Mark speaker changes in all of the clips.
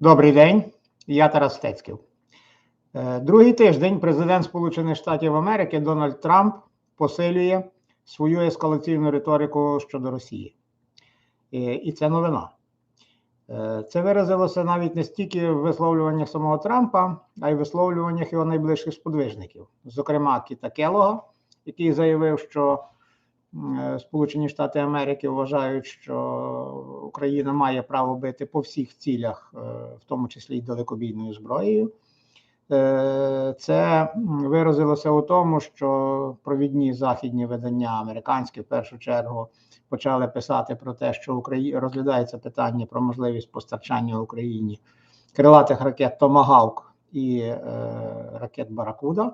Speaker 1: Добрий день, я Тарас Стецьків. Е, Другий тиждень президент Сполучених Штатів Америки Дональд Трамп посилює свою ескалаційну риторику щодо Росії. І це новина. Е, Це виразилося навіть не стільки в висловлюваннях самого Трампа, а й в висловлюваннях його найближчих сподвижників, зокрема Кіта Келога, який заявив, що Сполучені Штати Америки вважають, що Україна має право бити по всіх цілях, е, в тому числі й далекобійною зброєю. Е, Це виразилося у тому, що провідні західні видання, американські в першу чергу, почали писати про те, що Украї... розглядається питання про можливість постачання Україні крилатих ракет Томагавк і е, ракет Баракуда,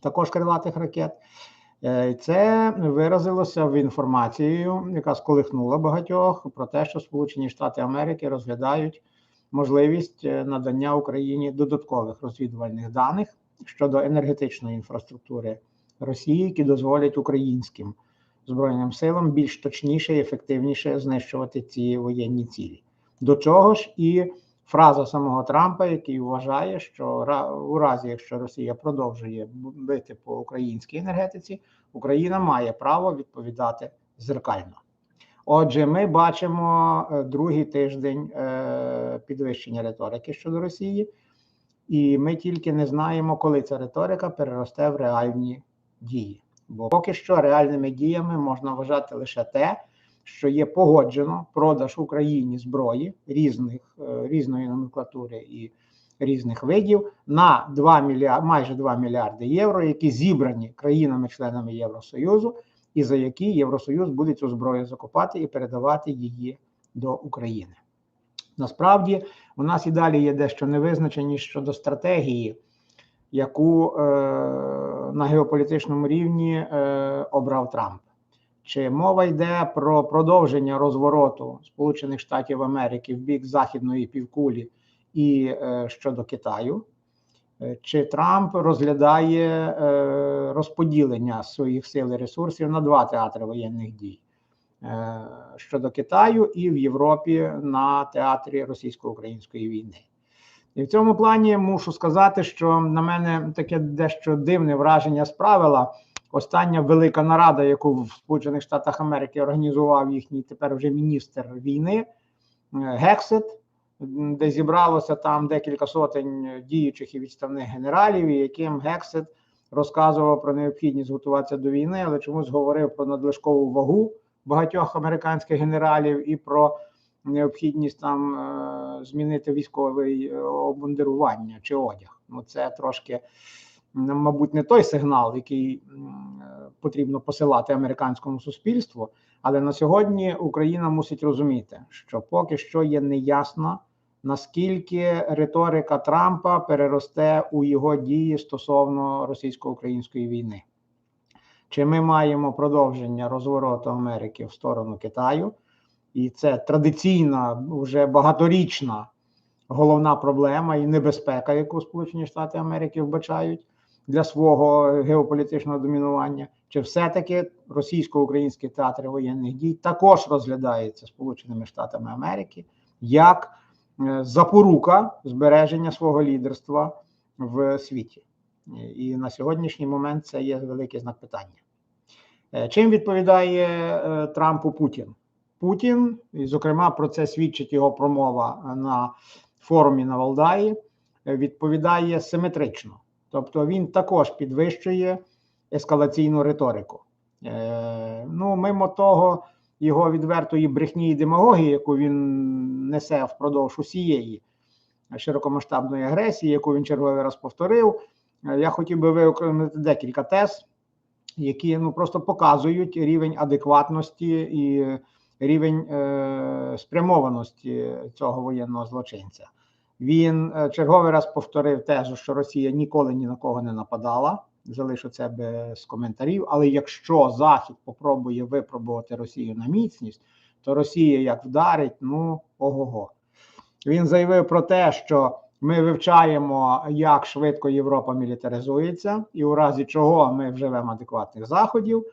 Speaker 1: також крилатих ракет. Е, Це виразилося в інформацією, яка сколихнула багатьох про те, що Сполучені Штати Америки розглядають можливість е, надання Україні додаткових розвідувальних даних щодо енергетичної інфраструктури Росії, які дозволять українським збройним силам більш точніше і ефективніше знищувати ці воєнні цілі. До чого ж і фраза самого Трампа, який вважає, що у разі, якщо Росія продовжує бити по українській енергетиці, Україна має право відповідати зеркально. Отже, ми бачимо е, другий тиждень е, підвищення риторики щодо Росії, і ми тільки не знаємо, коли ця риторика переросте в реальні дії. Бо поки що реальними діями можна вважати лише те, що є погоджено продаж Україні зброї різних е, різної номенклатури і різних видів на 2 мільярди, майже 2 мільярди євро, які зібрані країнами-членами Євросоюзу, і за які Євросоюз буде цю зброю закупати і передавати її до України. Насправді, у нас і далі є дещо невизначеність щодо стратегії, яку е, на геополітичному рівні е, обрав Трамп. Чи мова йде про продовження розвороту Сполучених Штатів Америки в бік західної півкулі і е, щодо Китаю? Чи Трамп розглядає е, розподілення своїх сил і ресурсів на два театри воєнних дій е, щодо Китаю і в Європі на театрі російсько-української війни? І в цьому плані мушу сказати, що на мене таке дещо дивне враження справила остання велика нарада, яку в Сполучених Штатах Америки організував їхній тепер вже міністр війни Гексет де зібралося там декілька сотень діючих і відставних генералів, яким Гексет розказував про необхідність готуватися до війни, але чомусь говорив про надлишкову вагу багатьох американських генералів і про необхідність там е змінити військове е, обмундирування чи одяг. Ну це трошки. Мабуть, не той сигнал, який потрібно посилати американському суспільству, але на сьогодні Україна мусить розуміти, що поки що є неясно, наскільки риторика Трампа переросте у його дії стосовно російсько-української війни. Чи ми маємо продовження розвороту Америки в сторону Китаю, і це традиційна, вже багаторічна головна проблема і небезпека, яку Сполучені Штати Америки вбачають для свого геополітичного домінування, чи все-таки російсько-українські театри воєнних дій також розглядаються Сполученими Штатами Америки як Е, запорука збереження свого лідерства в світі. І на сьогоднішній момент це є великий знак питання. Е, чим відповідає е, Трампу Путін? Путін, і, зокрема, про це свідчить його промова на форумі на Валдаї, відповідає симетрично. Тобто він також підвищує ескалаційну риторику. Ну, мимо того його відвертої брехні і демагогії, яку він несе впродовж усієї широкомасштабної агресії, яку він черговий раз повторив. Я хотів би виокремити декілька тез, які ну просто показують рівень адекватності і рівень е, спрямованості цього воєнного злочинця. Він е, черговий раз повторив тезу, що Росія ніколи ні на кого не нападала залишу це без коментарів. Але якщо Захід попробує випробувати Росію на міцність, то Росія як вдарить, ну ого-го. Він заявив про те, що ми вивчаємо, як швидко Європа мілітаризується, і у разі чого ми вживемо адекватних заходів.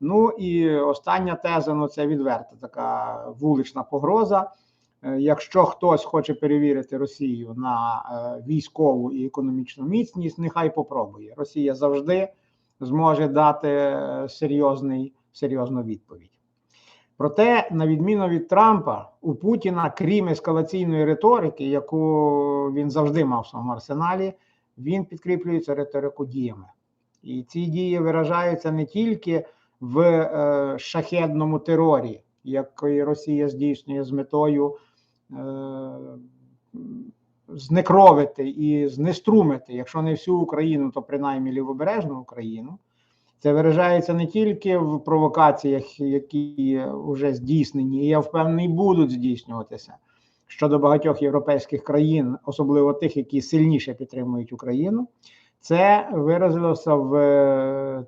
Speaker 1: Ну і остання теза ну це відверта така вулична погроза. Е, Якщо хтось хоче перевірити Росію на е, військову і економічну міцність, нехай попробує. Росія завжди зможе дати е, серйозний, серйозну відповідь. Проте, на відміну від Трампа, у Путіна, крім ескалаційної риторики, яку він завжди мав в своєму арсеналі, він підкріплюється риторику діями. І ці дії виражаються не тільки в шахедному терорі, який Росія здійснює з метою знекровити і знеструмити, якщо не всю Україну, то принаймні лівобережну Україну. Це виражається не тільки в провокаціях, які вже здійснені, і я впевнений, будуть здійснюватися щодо багатьох європейських країн, особливо тих, які сильніше підтримують Україну. Це виразилося в е,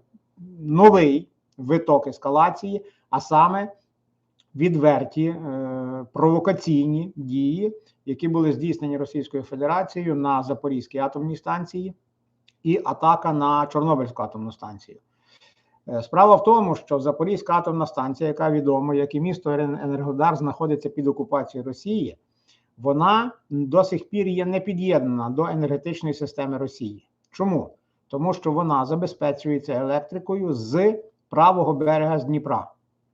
Speaker 1: новий виток ескалації, а саме відверті е, провокаційні дії, які були здійснені Російською Федерацією на Запорізькій атомній станції, і атака на Чорнобильську атомну станцію. Е, Справа в тому, що Запорізька атомна станція, яка відома, як і місто Енергодар, знаходиться під окупацією Росії, вона до сих пір є не під'єднана до енергетичної системи Росії. Чому? Тому що вона забезпечується електрикою з правого берега з Дніпра.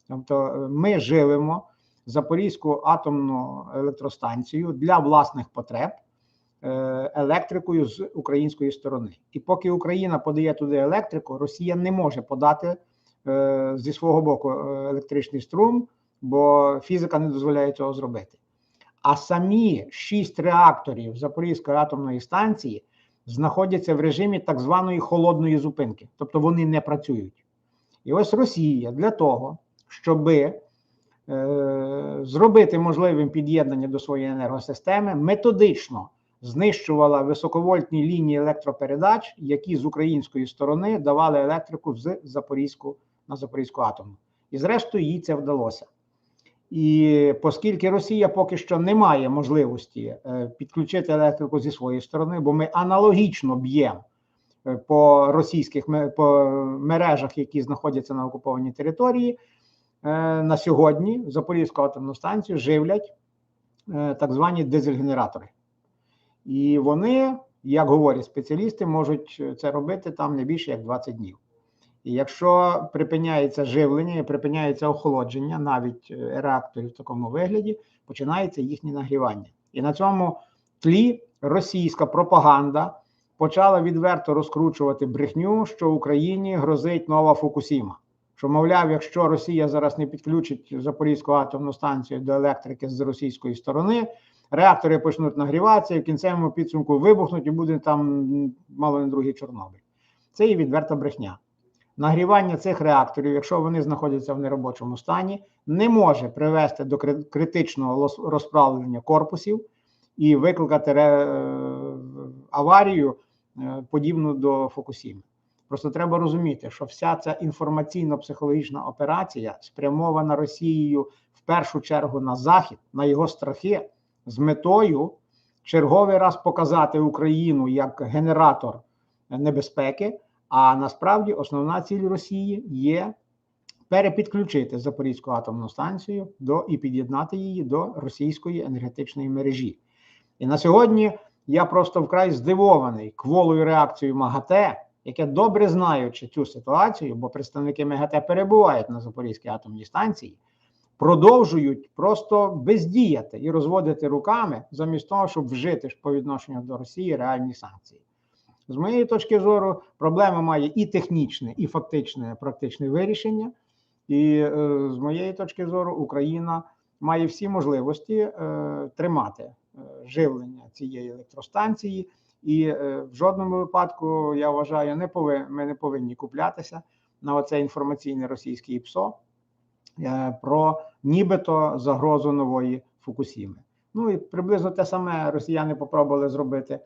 Speaker 1: Тобто е, ми живемо Запорізьку атомну електростанцію для власних потреб е, електрикою з української сторони. І поки Україна подає туди електрику, Росія не може подати е, зі свого боку електричний струм, бо фізика не дозволяє цього зробити. А самі шість реакторів Запорізької атомної станції знаходяться в режимі так званої холодної зупинки, тобто вони не працюють. І ось Росія для того, щоб е, зробити можливим під'єднання до своєї енергосистеми, методично знищувала високовольтні лінії електропередач, які з української сторони давали електрику з Запорізьку на Запорізьку атомну. І зрештою їй це вдалося. І оскільки Росія поки що не має можливості е, підключити електрику зі своєї сторони, бо ми аналогічно б'ємо е, по російських по мережах, які знаходяться на окупованій території, е, на сьогодні Запорізьку атомну станцію живлять так звані дизель-генератори. І вони, як говорять спеціалісти, можуть це робити там не більше як 20 днів. І якщо припиняється живлення припиняється охолодження, навіть е, реакторів в такому вигляді, починається їхнє нагрівання. І на цьому тлі російська пропаганда почала відверто розкручувати брехню, що Україні грозить нова Фукусіма. Що, мовляв, якщо Росія зараз не підключить Запорізьку атомну станцію до електрики з російської сторони, реактори почнуть нагріватися і в кінцевому підсумку вибухнуть, і буде там мало не другий Чорнобиль. Це є відверта брехня нагрівання цих реакторів, якщо вони знаходяться в неробочому стані, не може привести до критичного розправлення корпусів і викликати аварію, е, подібну до Фокусіми. Просто треба розуміти, що вся ця інформаційно-психологічна операція спрямована Росією в першу чергу на Захід, на його страхи, з метою черговий раз показати Україну як генератор небезпеки. А насправді основна ціль Росії є перепідключити Запорізьку атомну станцію до і під'єднати її до російської енергетичної мережі. І на сьогодні я просто вкрай здивований кволою реакцією МАГАТЕ, яке добре знаючи цю ситуацію, бо представники МАГАТЕ перебувають на Запорізькій атомній станції, продовжують просто бездіяти і розводити руками замість того, щоб вжити по відношенню до Росії реальні санкції. З моєї точки зору, проблема має і технічне, і фактичне практичне вирішення. І е, з моєї точки зору, Україна має всі можливості е, тримати е, живлення цієї електростанції, і е, в жодному випадку я вважаю, не повинні, ми не повинні куплятися на оце інформаційне російське ПСО е, про нібито загрозу нової Фукусіми. Ну і приблизно те саме росіяни попробували зробити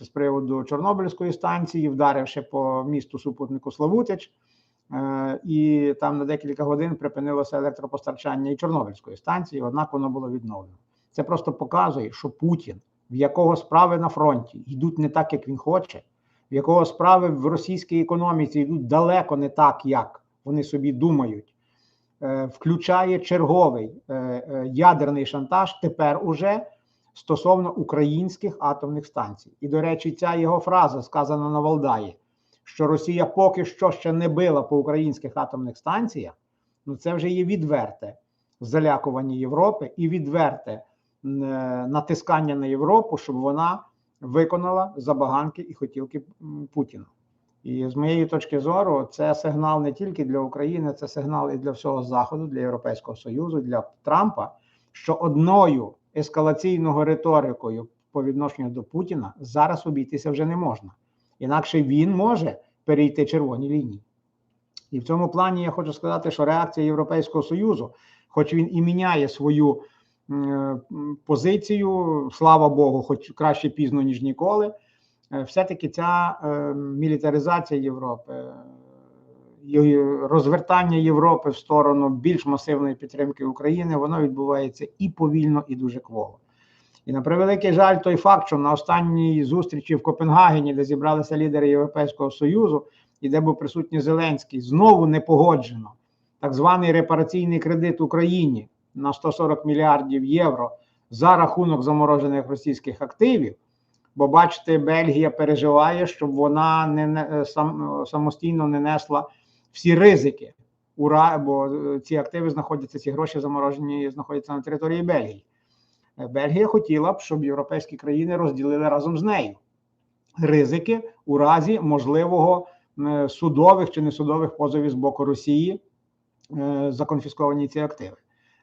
Speaker 1: з приводу Чорнобильської станції, вдаривши по місту супутнику Славутич, е, і там на декілька годин припинилося електропостачання і Чорнобильської станції, однак воно було відновлено. Це просто показує, що Путін, в якого справи на фронті йдуть не так, як він хоче, в якого справи в російській економіці йдуть далеко не так, як вони собі думають. е, включає черговий е, е, ядерний шантаж тепер уже стосовно українських атомних станцій. І, до речі, ця його фраза сказана на Валдаї, що Росія поки що ще не била по українських атомних станціях. Ну це вже є відверте залякування Європи і відверте натискання на Європу, щоб вона виконала забаганки і хотілки Путіна. І з моєї точки зору, це сигнал не тільки для України, це сигнал і для всього Заходу, для Європейського Союзу, для Трампа, що одною ескалаційною риторикою по відношенню до Путіна зараз обійтися вже не можна. Інакше він може перейти червоні лінії. І в цьому плані я хочу сказати, що реакція Європейського Союзу, хоч він і міняє свою е, позицію, слава Богу, хоч краще пізно, ніж ніколи, е, все-таки ця е, мілітаризація Європи, е, розвертання Європи в сторону більш масивної підтримки України, воно відбувається і повільно, і дуже кволо. І на превеликий жаль, той факт, що на останній зустрічі в Копенгагені, де зібралися лідери Європейського Союзу, і де був присутній Зеленський, знову не погоджено так званий репараційний кредит Україні на 140 мільярдів євро за рахунок заморожених російських активів. Бо бачите, Бельгія переживає, щоб вона не не сам самостійно не несла всі ризики. Ура, бо е, ці активи знаходяться, ці гроші заморожені знаходяться на території Бельгії. Е, Бельгія хотіла б, щоб європейські країни розділили разом з нею ризики у разі можливого е, судових чи несудових позовів з боку Росії е, за конфісковані ці активи.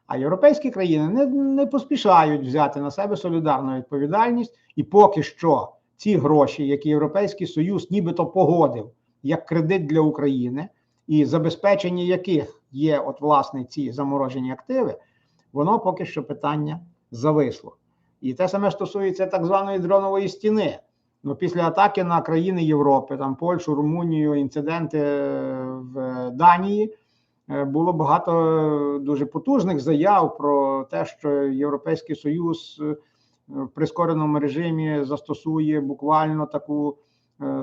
Speaker 1: А європейські країни не, не поспішають взяти на себе солідарну відповідальність, і поки що ці гроші, які Європейський Союз нібито погодив як кредит для України, і забезпечення яких є от власне ці заморожені активи, воно поки що питання зависло. І те саме стосується так званої дронової стіни. Ну, після атаки на країни Європи, там Польщу, Румунію, інциденти е, в Данії. Е, Було багато е, дуже потужних заяв про те, що Європейський Союз е, в прискореному режимі застосує буквально таку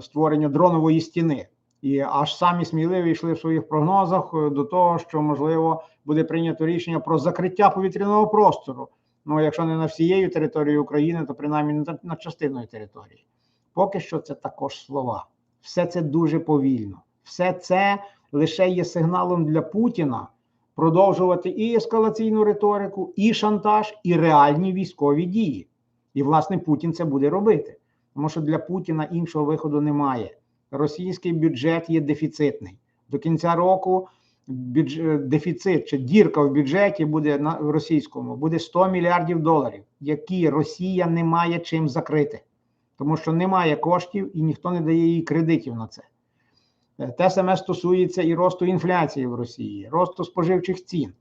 Speaker 1: створення дронової стіни. І аж самі сміливі йшли в своїх прогнозах до того, що можливо буде прийнято рішення про закриття повітряного простору. Ну, якщо не на всією територією України, то принаймні на, на частиною території. Поки що це також слова. Все це дуже повільно. Все це лише є сигналом для Путіна продовжувати і ескалаційну риторику, і шантаж, і реальні військові дії. І, власне, Путін це буде робити. Тому що для Путіна іншого виходу немає. Російський бюджет є дефіцитний. До кінця року бюдж... дефіцит чи дірка в бюджеті буде на російському буде 100 мільярдів доларів, які Росія не має чим закрити, тому що немає коштів і ніхто не дає їй кредитів на це. Е, Те саме стосується і росту інфляції в Росії, росту споживчих цін.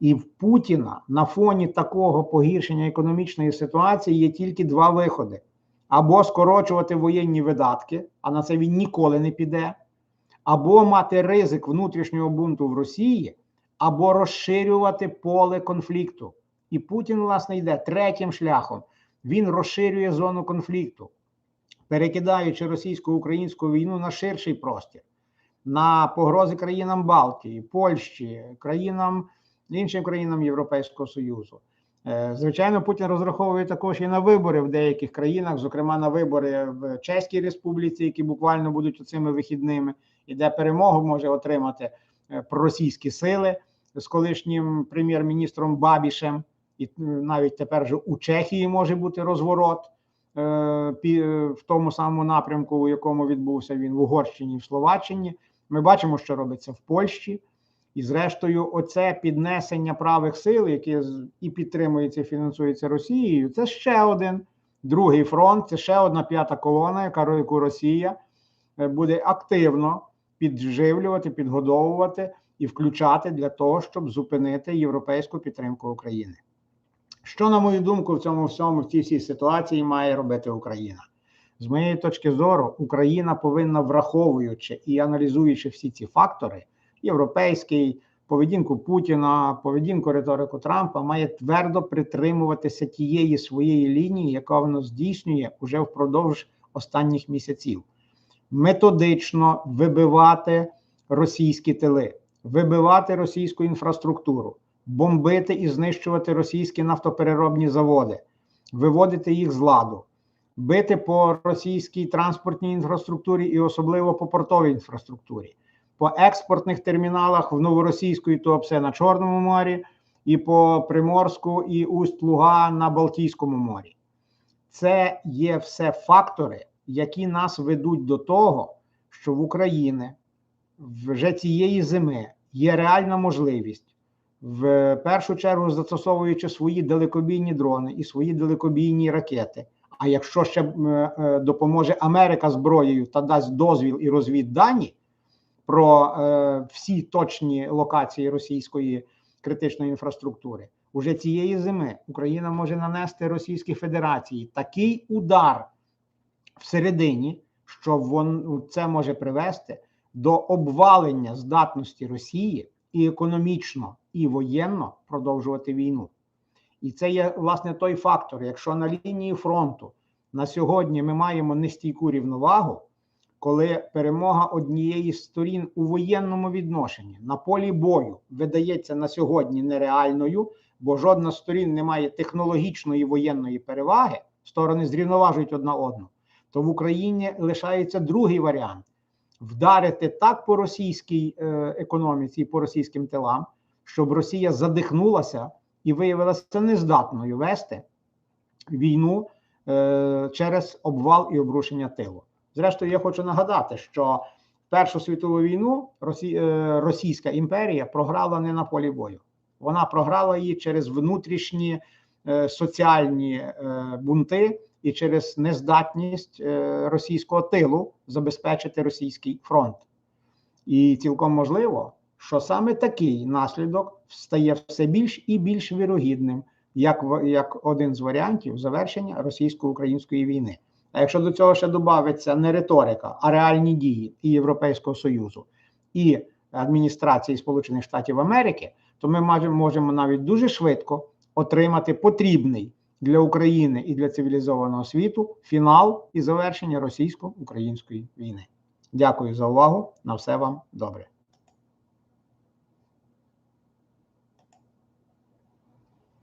Speaker 1: І в Путіна на фоні такого погіршення економічної ситуації є тільки два виходи: або скорочувати воєнні видатки, а на це він ніколи не піде, або мати ризик внутрішнього бунту в Росії, або розширювати поле конфлікту. І Путін, власне, йде третім шляхом. Він розширює зону конфлікту, перекидаючи російсько-українську війну на ширший простір, на погрози країнам Балтії, Польщі, країнам іншим країнам Європейського Союзу. Е, Звичайно, Путін розраховує також і на вибори в деяких країнах, зокрема на вибори в Чеській Республіці, які буквально будуть цими вихідними, і де перемогу може отримати е, проросійські сили з колишнім прем'єр-міністром Бабішем, і навіть тепер вже у Чехії може бути розворот в тому самому напрямку, у якому відбувся він в Угорщині в Словаччині. Ми бачимо, що робиться в Польщі. І, зрештою, оце піднесення правих сил, яке і підтримується, і фінансується Росією, це ще один другий фронт, це ще одна п'ята колона, яку Росія е, буде активно підживлювати, підгодовувати і включати для того, щоб зупинити європейську підтримку України. Що, на мою думку, в цьому всьому, в цій всій ситуації має робити Україна? З моєї точки зору, Україна повинна, враховуючи і аналізуючи всі ці фактори, європейський, поведінку Путіна, поведінку риторику Трампа, має твердо притримуватися тієї своєї лінії, яка воно здійснює уже впродовж останніх місяців, методично вибивати російські тили, вибивати російську інфраструктуру, бомбити і знищувати російські нафтопереробні заводи, виводити їх з ладу, бити по російській транспортній інфраструктурі і особливо по портовій інфраструктурі, по експортних терміналах в Новоросійську і Туапсе на Чорному морі, і по Приморську і Усть-Луга на Балтійському морі. Це є все фактори, які нас ведуть до того, що в Україні вже цієї зими є реальна можливість, в першу чергу застосовуючи свої далекобійні дрони і свої далекобійні ракети. А якщо ще е, допоможе Америка зброєю та дасть дозвіл і розвіддані про е, всі точні локації російської критичної інфраструктури, уже цієї зими Україна може нанести Російській Федерації такий удар всередині, що вон, це може привести до обвалення здатності Росії і економічно, і воєнно продовжувати війну. І це є власне той фактор. Якщо на лінії фронту на сьогодні ми маємо нестійку рівновагу, коли перемога однієї з сторін у воєнному відношенні на полі бою видається на сьогодні нереальною, бо жодна з сторін не має технологічної воєнної переваги, сторони зрівноважують одна одну, то в Україні лишається другий варіант вдарити так по російській е, економіці і по російським тилам, щоб Росія задихнулася і виявилася нездатною вести війну е, через обвал і обрушення тилу. Зрештою, я хочу нагадати, що Першу світову війну Росі... е, Російська імперія програла не на полі бою. Вона програла її через внутрішні е, соціальні е, бунти і через нездатність е, російського тилу забезпечити російський фронт. І цілком можливо, що саме такий наслідок стає все більш і більш вірогідним, як, як один з варіантів завершення російсько-української війни. А якщо до цього ще додається не риторика, а реальні дії і Європейського Союзу і адміністрації Сполучених Штатів Америки, то ми можемо навіть дуже швидко отримати потрібний для України і для цивілізованого світу фінал і завершення російсько-української війни. Дякую за увагу. На все вам добре.